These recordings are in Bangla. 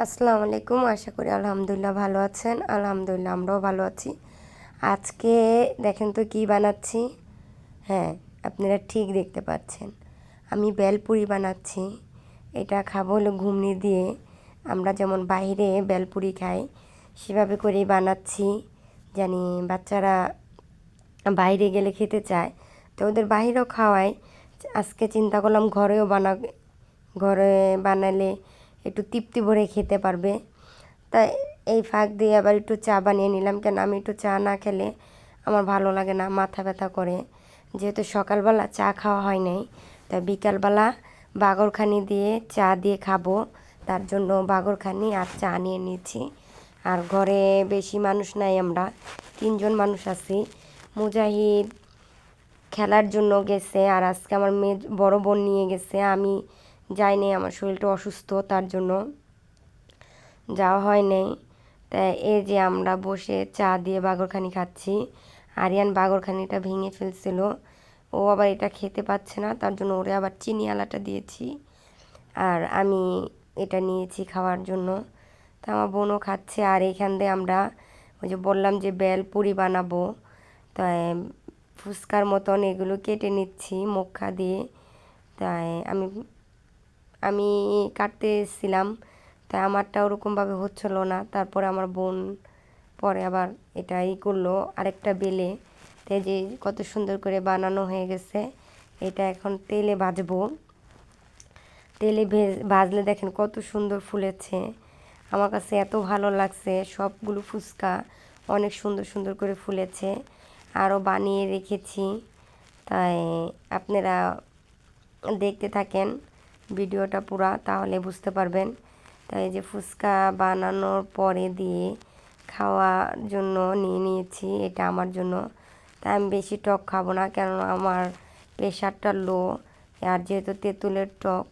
আসসালামু আলাইকুম আশা করি আলহামদুলিল্লাহ ভালো আছেন। আলহামদুলিল্লাহ আমরাও ভালো আছি। আজকে দেখেন তো কি বানাচ্ছি? হ্যাঁ আপনারা ঠিক দেখতে পাচ্ছেন। আমি বেলপুরি বানাচ্ছি। এটা খাব হলো ঘুমনি দিয়ে। আমরা যেমন বাইরে বেলপুরি খাই, সেভাবে করেই বানাচ্ছি। জানি বাচ্চারা বাইরে গেলে খেতে চায়, তো ওদের বাইরেও খাওয়াই। আজকে চিন্তা করলাম ঘরেও বানা ঘরে বানালে একটু তৃপ্তি ভরে খেতে পারবে। তাই এই ফাঁক দিয়ে আবার একটু চা বানিয়ে নিলাম। কেন আমি একটু চা না খেলে আমার ভালো লাগে না, মাথা ব্যথা করে। যেহেতু সকালবেলা চা খাওয়া হয় নাই, তাই বিকালবেলা বাগরখানি দিয়ে চা দিয়ে খাব। তার জন্য বাগরখানি আর চা নিয়ে নিয়েছি আর ঘরে বেশি মানুষ নাই আমরা, তিনজন মানুষ আছি। মুজাহিদ খেলার জন্য গেছে আর আজকে আমার মেয়ে বড় বোন নিয়ে গেছে। আমি যাইনি আমার শরীরটা অসুস্থ, তার জন্য যাওয়া হয় নাই। তাই এই যে আমরা বসে চা দিয়ে বাগরখানি খাচ্ছি, আরিয়ান বাগরখানিটা ভেঙে ফেলছিল, ও আবার এটা খেতে পাচ্ছে না, তার জন্য ওরে আবার চিনি আলাটা দিয়েছি, আর আমি এটা নিয়েছি খাওয়ার জন্য। তা আমার বোনও খাচ্ছে, আর এইখান দিয়ে আমরা ওই যে বললাম যে বেল পুরি বানাবো, তাই ফুচকার মতন এগুলো কেটে নিচ্ছি মক্কা দিয়ে। তাই আমি আমি কাটতে এসেছিলাম, তাই আমারটা ওরকমভাবে হচ্ছিল না। তারপরে আমার বোন পরে আবার এটা ই করল আরেকটা বেলে। তাই যে কত সুন্দর করে বানানো হয়ে গেছে। এটা এখন তেলে ভাজবো। তেলে ভেজ, ভাজলে দেখেন কত সুন্দর ফুলেছে। আমার কাছে এত ভালো লাগছে, সবগুলো ফুচকা অনেক সুন্দর সুন্দর করে ফুলেছে। আরও বানিয়ে রেখেছি। তাই আপনারা দেখতে থাকেন। ভিডিওটা পুরা, তাহলে বুঝতে পারবেন। তাই যে ফুচকা বানানোর পরে দিয়ে খাওয়ার জন্য নিয়ে নিয়েছি, এটা আমার জন্য। তাই আমি বেশি টক খাব না, কেননা আমার প্রেশারটা লো। আর যেহেতু তেঁতুলের টক,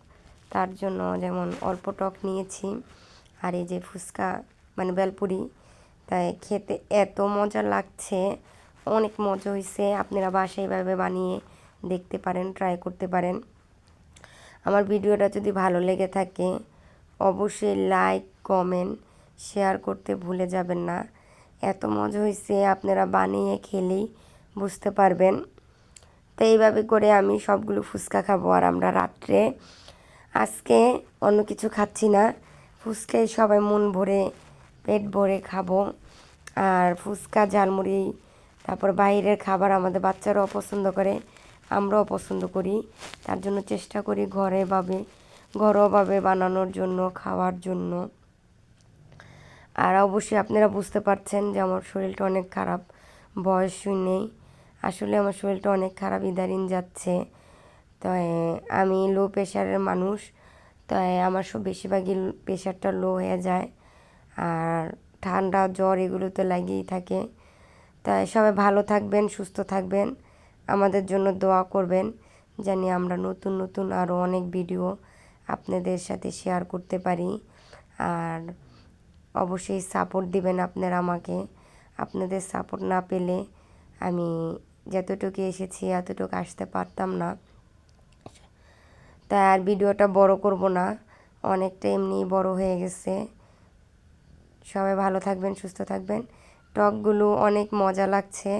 তার জন্য যেমন অল্প টক নিয়েছি। আর এই যে ফুচকা মানে বেলপুরি, তাই খেতে এত মজা লাগছে। অনেক মজা হয়েছে আপনারা বাসায় এভাবে বানিয়ে দেখতে পারেন ট্রাই করতে পারেন। আমার ভিডিওটা যদি ভালো লেগে থাকে, অবশ্যই লাইক কমেন্ট শেয়ার করতে ভুলে যাবেন না। এত মজা হয়েছে আপনারা বানিয়ে খেলেই বুঝতে পারবেন। তো এইভাবে করে আমি সবগুলো ফুচকা খাব আর আমরা রাত্রে। আজকে অন্য কিছু খাচ্ছি না, ফুচকাই সবাই মন ভরে, পেট ভরে খাব। আর ফুচকা, ঝালমুড়ি, তারপর বাইরের খাবার আমাদের বাচ্চারাও পছন্দ করে। আমরাও পছন্দ করি। তার জন্য চেষ্টা করি ঘরেভাবে ঘরোয়াভাবে বানানোর জন্য, খাওয়ার জন্য। আর অবশ্যই আপনারা বুঝতে পারছেন যে আমার শরীরটা অনেক খারাপ বয়স নেই। আসলে আমার শরীরটা অনেক খারাপ ইদারিং যাচ্ছে। তাই আমি লো প্রেশারের মানুষ। তাই আমার সব বেশিরভাগই প্রেশারটা লো হয়ে যায়। আর ঠান্ডা, জ্বর এগুলো তো লাগিয়েই থাকে। তাই সবাই ভালো থাকবেন, সুস্থ থাকবেন। আমাদের জন্য দোয়া করবেন, জানি আমরা নতুন নতুন আরও অনেক ভিডিও আপনাদের সাথে শেয়ার করতে পারি। আর অবশ্যই সাপোর্ট দিবেন আপনারা আমাকে। আপনাদের সাপোর্ট না পেলে আমি যতটুকু এসেছি, এতটুকু আসতে পারতাম না। তাই আর ভিডিওটা বড় করব না, অনেকটা এমনি বড় হয়ে গেছে। সবাই ভালো থাকবেন, সুস্থ থাকবেন। টকগুলো অনেক মজা লাগছে।